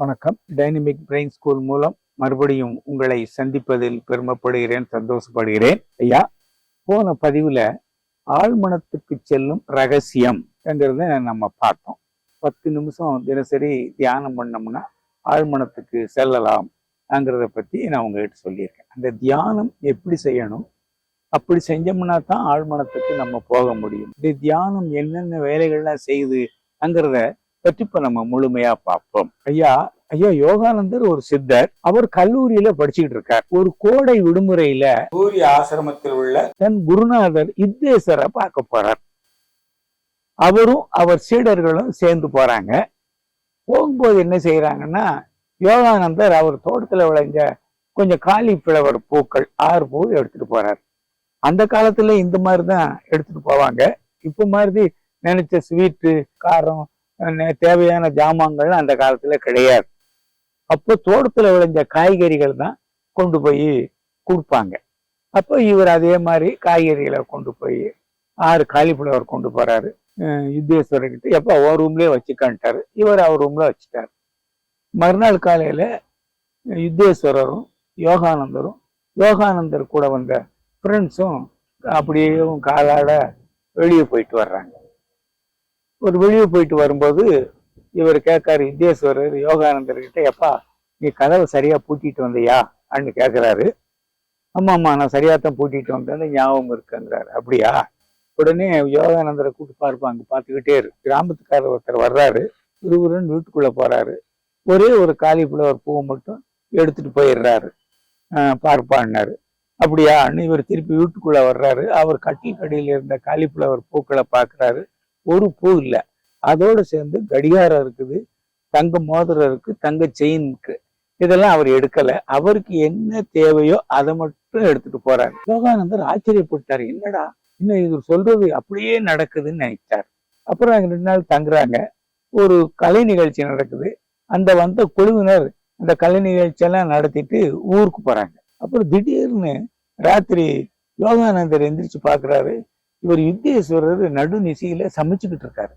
வணக்கம். Dynamic brain school மூலம் மறுபடியும் உங்களை சந்திப்பதில் பெருமைப்படுகிறேன் சந்தோஷப்படுகிறேன். ஐயா போன பதிவில் ஆழ்மனத்துக்கு செல்லும் ரகசியம் என்கிறத நம்ம பார்த்தோம். பத்து நிமிஷம் தினசரி தியானம் பண்ணோம்னா ஆழ்மனத்துக்கு செல்லலாம் அங்கிறத பற்றி நான் உங்ககிட்ட சொல்லியிருக்கேன். அந்த தியானம் எப்படி செய்யணும்? அப்படி செஞ்சோம்னா தான் ஆழ்மனத்துக்கு நம்ம போக முடியும். இந்த தியானம் என்னென்ன வேலைகள்லாம் செய்யுது அங்கிறத பற்றி இப்ப நம்ம முழுமையா பார்ப்போம். ஐயா ஐயா யோகானந்தர் ஒரு சித்தர். அவர் கல்லூரியில படிச்சுக்கிட்டு இருக்கார். ஒரு கோடை விடுமுறையில சூரிய ஆசிரமத்தில் உள்ள தன் குருநாதர் இத்தேசரை பார்க்க போறார். அவரும் அவர் சீடர்களும் சேர்ந்து போறாங்க. போகும்போது என்ன செய்யறாங்கன்னா யோகானந்தர் அவர் தோட்டத்துல விளைஞ்ச கொஞ்சம் காலிஃபிளவர் பூக்கள் ஆறு பூ எடுத்துட்டு போறார். அந்த காலத்துல இந்த மாதிரி தான் எடுத்துட்டு போவாங்க. இப்ப மாதிரி நினைச்ச ஸ்வீட்டு காரம் தேவையான ஜாமான்கள் அந்த காலத்துல கிடையாது. அப்போ தோட்டத்துல விளைஞ்ச காய்கறிகள் தான் கொண்டு போய் கொடுப்பாங்க. அப்போ இவர் அதே மாதிரி காய்கறிகளை கொண்டு போய் ஆறு காலிஃபிளவர் கொண்டு போறாரு. யுத்தேஸ்வரர்கிட்ட எப்போ அவர் ரூம்லயே வச்சுக்கான்ட்டாரு. இவர் அவர் ரூம்ல வச்சுட்டாரு. மறுநாள் காலையில யுத்தேஸ்வரரும் யோகானந்தரும் யோகானந்தர் கூட வந்த ஃப்ரெண்ட்ஸும் அப்படியே காலாட வெளியே போயிட்டு வர்றாங்க. ஒரு வெளியே போயிட்டு வரும்போது இவர் கேட்காரு வித்யேஸ்வரர் யோகானந்தர்கிட்ட எப்பா நீ கதவை சரியா பூட்டிட்டு வந்தியா? அப்படின்னு கேட்குறாரு. ஆமா ஆமா நான் சரியா தான் பூட்டிட்டு வந்தேன் ஞாபகம் இருக்குங்கிறாரு. அப்படியா? உடனே யோகானந்தரை கூப்பிட்டு பார்ப்பாங்க பார்த்துக்கிட்டே இருக்கு கிராமத்துக்காரர் ஒருத்தர் வர்றாரு. விறுவிறுன்னு வீட்டுக்குள்ள போறாரு. ஒரே ஒரு காலிஃபிளவர் பூவை மட்டும் எடுத்துட்டு போயிடுறாரு. பார்ப்பான்னாரு. அப்படியான்னு இவர் திருப்பி வீட்டுக்குள்ள வர்றாரு. அவர் கட்டில் கடியில இருந்த காலிஃப்ளவர் பூக்களை பார்க்கறாரு. ஒரு பூ இல்லை. அதோட சேர்ந்து கடிகாரம் இருக்குது தங்க மோதிரம் இருக்கு தங்க செயின் இருக்கு. இதெல்லாம் அவர் எடுக்கல. அவருக்கு என்ன தேவையோ அதை மட்டும் எடுத்துட்டு போறாரு. யோகானந்தர் ஆச்சரியப்பட்டாரு. என்னடா இன்னும் இது சொல்றது அப்படியே நடக்குதுன்னு நினைச்சார். அப்புறம் அங்க ரெண்டு நாள் தங்குறாங்க. ஒரு கலை நிகழ்ச்சி நடக்குது. அந்த வந்த குழுவினர் அந்த கலை நிகழ்ச்சியெல்லாம் நடத்திட்டு ஊருக்கு போறாங்க. அப்புறம் திடீர்னு ராத்திரி யோகானந்தர் எந்திரிச்சு பாக்குறாரு. இவர் யுத்தேஸ்வரர் நடு நிசையில சமைச்சுக்கிட்டு இருக்காரு.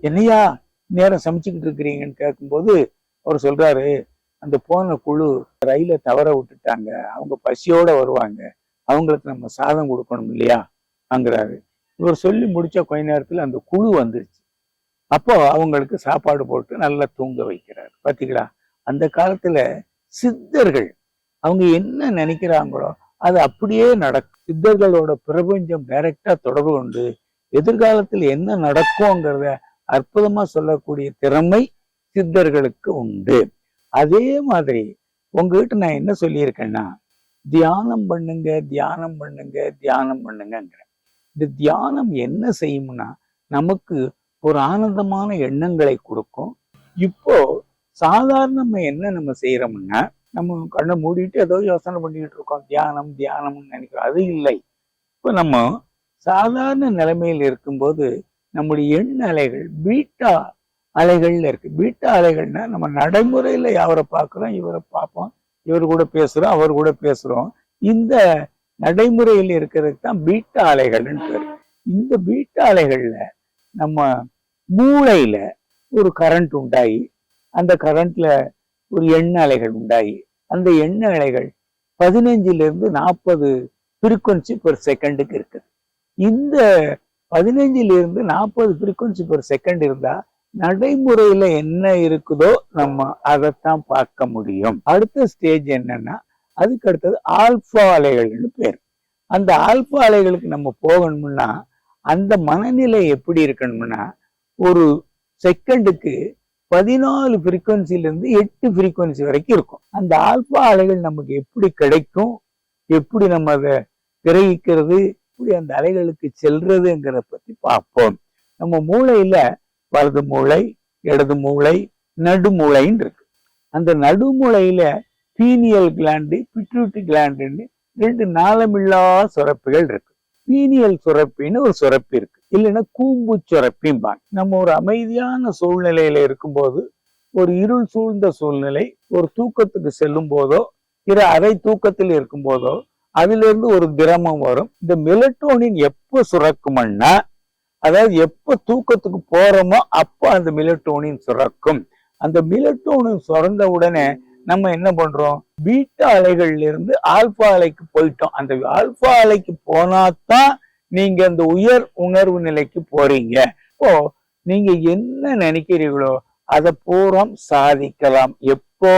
என்னையா நேரம் சமைச்சுக்கிட்டு இருக்கிறீங்கன்னு கேட்கும்போது அவர் சொல்றாரு அந்த போன குழு ரயில தவற விட்டுட்டாங்க அவங்க பசியோட வருவாங்க அவங்களுக்கு நம்ம சாதம் கொடுக்கணும் இல்லையா? அங்கிறாரு. இவர் சொல்லி முடிச்ச கொஞ்ச நேரத்துல அந்த குழு வந்துருச்சு. அப்போ அவங்களுக்கு சாப்பாடு போட்டு நல்லா தூங்க வைக்கிறார். பாத்தீங்களா? அந்த காலத்துல சித்தர்கள் அவங்க என்ன நினைக்கிறாங்களோ அது அப்படியே நடக்கும் சித்தர்களோட பிரபஞ்சம் டைரக்டா தொடர்பு கொண்டு எதிர்காலத்தில் என்ன நடக்கும்ங்கிறத அற்புதமா சொல்லக்கூடிய திறமை சித்தர்களுக்கு உண்டு. அதே மாதிரி உங்ககிட்ட நான் என்ன சொல்லியிருக்கேன்னா தியானம் பண்ணுங்க தியானம் பண்ணுங்க தியானம் பண்ணுங்கங்கிறேன். இந்த தியானம் என்ன செய்யும்னா நமக்கு ஒரு ஆனந்தமான எண்ணங்களை கொடுக்கும். இப்போ சாதாரண நம்ம என்ன நம்ம செய்யறோம்னா நம்ம கண்ணை மூடிட்டு ஏதோ யோசனை பண்ணிக்கிட்டு இருக்கோம். தியானம் தியானம்னு நினைக்கிறோம். அது இல்லை. இப்போ நம்ம சாதாரண நிலைமையில் இருக்கும்போது நம்முடைய எண் அலைகள் பீட்டா அலைகள்ல இருக்கு. பீட்டா அலைகள்னா நம்ம நடைமுறையில அவரை பார்க்குறோம்? இவரை பார்ப்போம். இவர் கூட பேசுறோம் அவர் கூட பேசுறோம். இந்த நடைமுறையில் இருக்கிறதுக்கு தான் பீட்டா அலைகள்னு பேர். இந்த பீட்டா அலைகள்ல நம்ம மூளையில ஒரு கரண்ட் உண்டாகி அந்த கரண்ட்ல ஒரு எண்ண அலைகள் உண்டாகி அந்த எண்ண அலைகள் பதினஞ்சுல இருந்து நாற்பது ஃப்ரீக்குவன்சி பெர் செகண்டுக்கு இருக்குது. இந்த பதினஞ்சுல இருந்து நாற்பது ஃப்ரீக்குவன்சி பெர் செகண்ட் இருந்தா நடைமுறையில என்ன இருக்குதோ நம்ம அதைத்தான் பார்க்க முடியும். அடுத்த ஸ்டேஜ் என்னன்னா அதுக்கு அடுத்தது ஆல்பா அலைகள்னு பேர். அந்த ஆல்பா அலைகளுக்கு நம்ம போகணும்னா அந்த மனநிலை எப்படி இருக்கணும்னா ஒரு செகண்டுக்கு பதினாலு ஃப்ரீக்குவன்சிலேருந்து எட்டு ஃப்ரீக்குவன்சி வரைக்கும் இருக்கும். அந்த ஆல்பா அலைகள் நமக்கு எப்படி கிடைக்கும்? எப்படி நம்ம அதை கிரகிக்கிறது? எப்படி அந்த அலைகளுக்கு செல்றதுங்கிறத பத்தி பார்ப்போம். நம்ம மூளையில வலது மூளை இடது மூளை நடுமூளைன்னு இருக்கு. அந்த நடுமூளையில பீனியல் கிளாண்டு பிட்ரூட்டி கிளாண்டுன்னு ரெண்டு நாளமில்லா சுரப்பிகள் இருக்கு. பீனியல் சுரப்பின்னு ஒரு சுரப்பி இருக்கு. இல்லைன்னா கூம்பு சுரப்பிம்பாங்க நம்ம ஒரு அமைதியான சூழ்நிலையில இருக்கும்போது ஒரு இருள் சூழ்ந்த சூழ்நிலை ஒரு தூக்கத்துக்கு செல்லும் போதோ பிற அரை தூக்கத்தில் இருக்கும் போதோ அதிலிருந்து ஒரு திரமம் வரும். இந்த மிலட்டோனின் எப்போ சுரக்கும்னா அதாவது எப்ப தூக்கத்துக்கு போறோமோ அப்போ அந்த மிலட்டோனின் சுரக்கும். அந்த மிலட்டோனின் சுரந்த உடனே நம்ம என்ன பண்றோம்? பீட்டா அலைகள்ல இருந்து ஆல்பா அலைக்கு போயிட்டோம். அந்த ஆல்பா அலைக்கு போனாதான் நீங்க அந்த உயர் உணர்வு நிலைக்கு போறீங்க. இப்போ நீங்க என்ன நினைக்கிறீங்களோ அதை பூரம் சாதிக்கலாம். எப்போ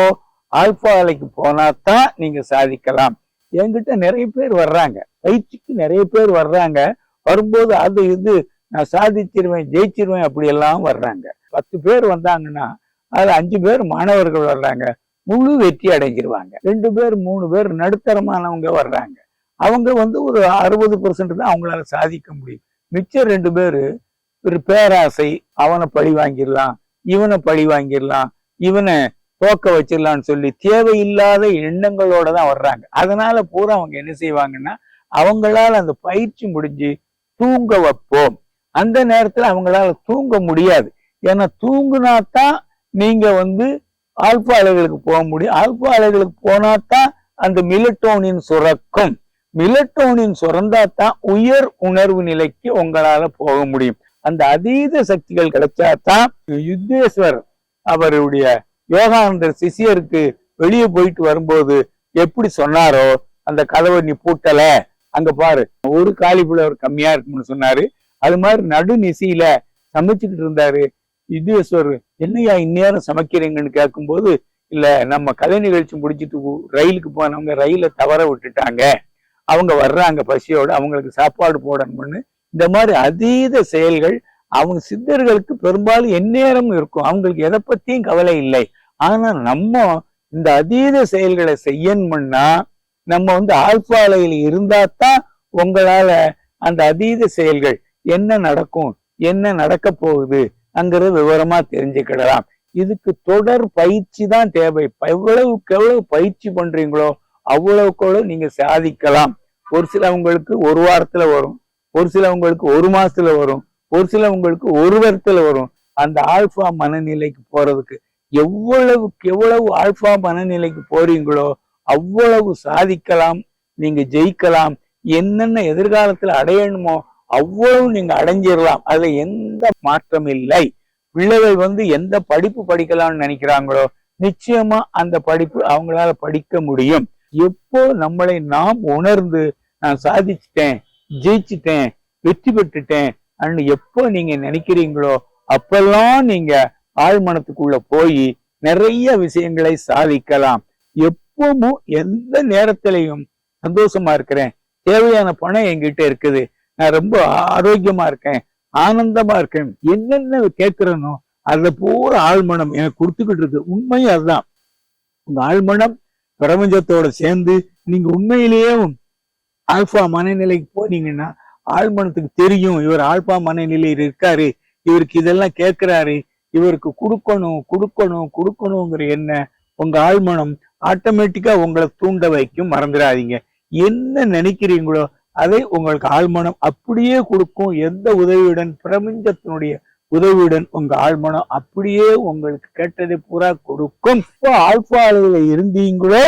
ஆல்பா அலைக்கு போனாதான் நீங்க சாதிக்கலாம். என்கிட்ட நிறைய பேர் வர்றாங்க. பயிற்சிக்கு நிறைய பேர் வர்றாங்க. வரும்போது அது இது நான் சாதிச்சிருவேன் ஜெயிச்சிருவேன் அப்படி எல்லாம் வர்றாங்க. பத்து பேர் வந்தாங்கன்னா அதில் அஞ்சு பேர் மாணவர்கள் வர்றாங்க. முழு வெற்றி அடைஞ்சிருவாங்க. ரெண்டு பேர் மூணு பேர் நடுத்தரமானவங்க வர்றாங்க. அவங்க வந்து ஒரு அறுபது பர்சன்ட் தான் அவங்களால சாதிக்க முடியும். மிச்சம் ரெண்டு பேர் ஒரு பேராசை அவனை பழி வாங்கிடலாம் இவனை பழி வாங்கிடலாம் இவனை தோக்க வச்சிடலாம்னு சொல்லி தேவையில்லாத எண்ணங்களோட தான் வர்றாங்க. அதனால பூரா அவங்க என்ன செய்வாங்கன்னா அவங்களால அந்த பயிற்சி முடிஞ்சு தூங்க வைப்போம். அந்த நேரத்துல அவங்களால தூங்க முடியாது. ஏன்னா தூங்குனாதான் நீங்க வந்து ஆல்பா அலைகளுக்கு போக முடியும். ஆல்பா அலைகளுக்கு போனாதான் அந்த மிலட்டோனின் சுரக்கும். மிலட்டோனின் சுரந்தாதான் உயர் உணர்வு நிலைக்கு உங்களால போக முடியும். அந்த அதீத சக்திகள் கிடைச்சாதான் யுத்தேஸ்வர் அவருடைய யோகானந்தர் சிஷியருக்கு வெளியே போயிட்டு வரும்போது எப்படி சொன்னாரோ அந்த கதவை நீ பூட்டல அங்க பாரு ஒரு காலிஃபிளவர் கம்மியா இருக்கும்னு சொன்னாரு. அது மாதிரி நடு நிசையில சமைச்சுக்கிட்டு இருந்தாரு. யுத்தேஸ்வர் என்னையா இந்நேரம் சமைக்கிறீங்கன்னு கேட்கும்போது இல்ல நம்ம கலை நிகழ்ச்சி முடிச்சிட்டு ரயிலுக்கு போனவங்க ரயில தவற விட்டுட்டாங்க. அவங்க வர்றாங்க பசியோடு அவங்களுக்கு சாப்பாடு போடணும்னு. இந்த மாதிரி அதீத செயல்கள் அவங்க சித்தர்களுக்கு பெரும்பாலும் எந்நேரம் இருக்கும். அவங்களுக்கு எதை பத்தியும் கவலை இல்லை. ஆனா நம்ம இந்த அதீத செயல்களை செய்யணும்னா நம்ம வந்து ஆல்பா இருந்தால் தான் உங்களால அந்த அதீத செயல்கள் என்ன நடக்கும் என்ன நடக்க போகுது அங்கிறத விவரமா தெரிஞ்சுக்கிடலாம். இதுக்கு தொடர் பயிற்சி தான் தேவை. எவ்வளவுக்கு எவ்வளவு பயிற்சி பண்றீங்களோ அவ்வளவுக்கு அவ்வளவு நீங்க சாதிக்கலாம். ஒரு சிலவங்களுக்கு ஒரு வாரத்துல வரும். ஒரு சிலவங்களுக்கு ஒரு மாசத்துல வரும். ஒரு சிலவங்களுக்கு ஒரு வருஷத்துல வரும். அந்த ஆல்பா மனநிலைக்கு போறதுக்கு எவ்வளவுக்கு எவ்வளவு ஆல்பா மனநிலைக்கு போறீங்களோ அவ்வளவு சாதிக்கலாம் நீங்க ஜெயிக்கலாம். என்னென்ன எதிர்காலத்துல அடையணுமோ அவ்வளவு நீங்க அடைஞ்சிடலாம் அதுல எந்த மாற்றம் இல்லை. பிள்ளைகள் வந்து எந்த படிப்பு படிக்கலாம்னு நினைக்கிறாங்களோ நிச்சயமா அந்த படிப்பு அவங்களால படிக்க முடியும். எப்போ நம்மளை நாம் உணர்ந்து நான் சாதிச்சிட்டேன் ஜெயிச்சிட்டேன் வெற்றி பெற்றுட்டேன் அன்னு எப்போ நீங்க நினைக்கிறீங்களோ அப்பெல்லாம் நீங்க ஆழ்மனத்துக்குள்ள போய் நிறைய விஷயங்களை சாதிக்கலாம். எப்பவும் எந்த நேரத்திலையும் சந்தோஷமா இருக்கிறேன். தேவையான பணம் என்கிட்ட இருக்குது. நான் ரொம்ப ஆரோக்கியமா இருக்கேன் ஆனந்தமா இருக்கேன். என்னென்ன கேட்கிறனோ அதுல பூரா ஆழ்மனம் எனக்கு கொடுத்துக்கிட்டு இருக்கு. உண்மையும் அதுதான். உங்க ஆழ்மனம் பிரபஞ்சத்தோட சேர்ந்து நீங்க உண்மையிலேயே ஆல்பா மனநிலைக்கு போனீங்கன்னா ஆழ்மனத்துக்கு தெரியும். இவர் ஆல்பா மனநிலையில் இருக்காரு. இவருக்கு இதெல்லாம் கேட்கிறாரு. இவருக்கு கொடுக்கணும் கொடுக்கணும் கொடுக்கணுங்கிற என்ன? உங்க ஆழ்மனம் ஆட்டோமேட்டிக்கா உங்களை தூண்ட வைக்கும். மறந்துடாதீங்க. என்ன நினைக்கிறீங்களோ அதை உங்களுக்கு ஆழ்மனம் அப்படியே கொடுக்கும். எந்த உதவியுடன்? பிரபஞ்சத்தினுடைய உதவியுடன் உங்க ஆழ்மனம் அப்படியே உங்களுக்கு கேட்டதை பூரா கொடுக்கும். இப்போ ஆல்பா அளவில் இருந்தீங்களோ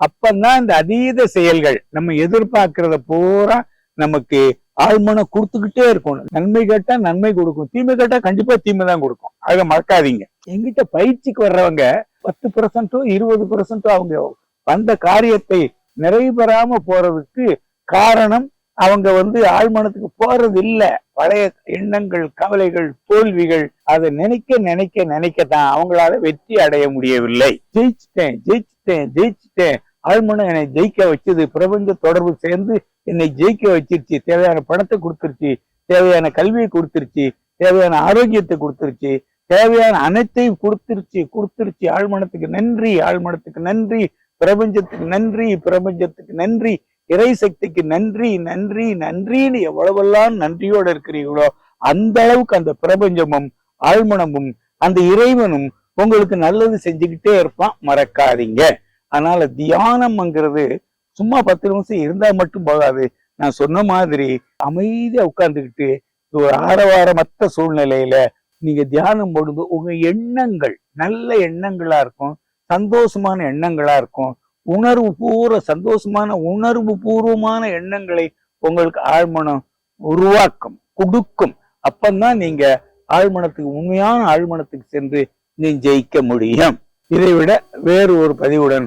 அப்பந்தான் இந்த அதீத செயல்கள் நம்ம எதிர்பார்க்கறத பூரா நமக்கு ஆழ்மனம் கொடுத்துக்கிட்டே இருக்கணும். நன்மை கேட்டா நன்மை கொடுக்கும். தீமை கேட்டா கண்டிப்பா தீமை தான் கொடுக்கும். அதை மறக்காதீங்க. எங்கிட்ட பயிற்சிக்கு வர்றவங்க பத்து பர்சன்டோ இருபது பர்சன்டோ அவங்க வந்த காரியத்தை நிறைவேறாம போறதுக்கு காரணம் அவங்க வந்து ஆழ்மனத்துக்கு போறது இல்ல பழைய எண்ணங்கள் கவலைகள் தோல்விகள் அதை நினைக்க நினைக்க நினைக்கத்தான் அவங்களால வெற்றி அடைய முடியவில்லை. ஜெயிச்சிட்டேன் ஜெயிச்சிட்டேன் ஜெயிச்சிட்டேன். ஆழ்மனம் என்னை ஜெயிக்க வச்சது. பிரபஞ்ச தொடர்பு சேர்ந்து என்னை ஜெயிக்க வச்சிருச்சு. தேவையான பணத்தை கொடுத்துருச்சு. தேவையான கல்வியை கொடுத்துருச்சு. தேவையான ஆரோக்கியத்தை கொடுத்துருச்சு. தேவையான அனைத்தையும் கொடுத்துருச்சு. கொடுத்துருச்சு. ஆழ்மனத்துக்கு நன்றி. ஆழ்மனத்துக்கு நன்றி. பிரபஞ்சத்துக்கு நன்றி. பிரபஞ்சத்துக்கு நன்றி. இறை சக்திக்கு நன்றி. நன்றி. நன்றின்னு எவ்வளவெல்லாம் நன்றியோட இருக்கிறீங்களோ அந்த அளவுக்கு அந்த பிரபஞ்சமும் ஆழ்மனமும் அந்த இறைவனும் உங்களுக்கு நல்லது செஞ்சுக்கிட்டே இருப்பான். மறக்காதீங்க. அதனால தியானம்ங்கிறது சும்மா பத்து நிமிஷம் இருந்தா மட்டும் போதாது. நான் சொன்ன மாதிரி அமைதியா உட்கார்ந்துக்கிட்டு ஒரு ஆரவாரமற்ற சூழ்நிலையில நீங்க தியானம் போடும்போது உங்க எண்ணங்கள் நல்ல எண்ணங்களா இருக்கும் சந்தோஷமான எண்ணங்களா இருக்கும். உணர்வு பூர்வ சந்தோஷமான உணர்வு பூர்வமான எண்ணங்களை உங்களுக்கு ஆழ்மனம் உருவாக்கும் கொடுக்கும். அப்பந்தான் நீங்க ஆழ்மனத்துக்கு உண்மையான ஆழ்மனத்துக்கு சென்று நீ ஜெயிக்க முடியும். இதைவிட வேறு ஒரு பதிவுடன்